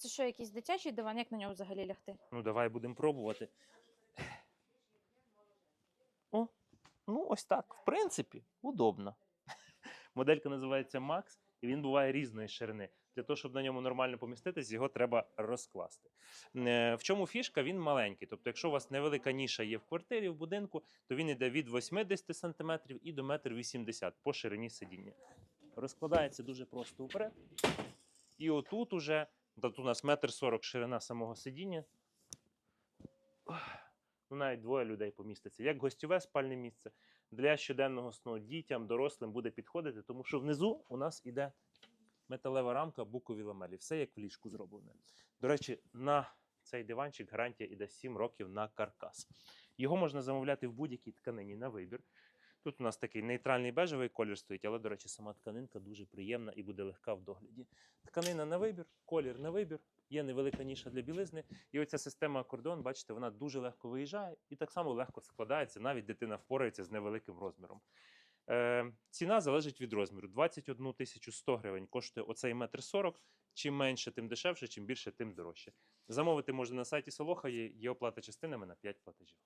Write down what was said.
це що, якийсь дитячий диван, як на нього взагалі лягти? Ну, давай будемо пробувати. О, ну ось так. В принципі, удобно. Моделька називається Max, і він буває різної ширини. Для того, щоб на ньому нормально поміститись, його треба розкласти. Е, В чому фішка? Він маленький. Тобто, якщо у вас невелика ніша є в квартирі, в будинку, то він йде від 80 см і до 1,80 м по ширині сидіння. Розкладається дуже просто вперед. І отут уже, тут у нас 1,40 м ширина самого сидіння. Ну, навіть двоє людей поміститься. Як гостьове спальне місце для щоденного сну дітям, дорослим буде підходити, тому що внизу у нас іде металева рамка букові ламелі. Все як в ліжку зроблене. До речі, на цей диванчик гарантія іде 7 років на каркас. Його можна замовляти в будь-якій тканині на вибір. Тут у нас такий нейтральний бежевий колір стоїть, але, до речі, сама тканинка дуже приємна і буде легка в догляді. Тканина на вибір, колір на вибір, є невелика ніша для білизни. І оця система акордеон, бачите, вона дуже легко виїжджає і так само легко складається. Навіть дитина впорається з невеликим розміром. Е, ціна залежить від розміру. 21 тисячу 100 гривень коштує оцей метр 40. Чим менше, тим дешевше, чим більше, тим дорожче. Замовити можна на сайті Солоха, є оплата частинами на 5 платежів.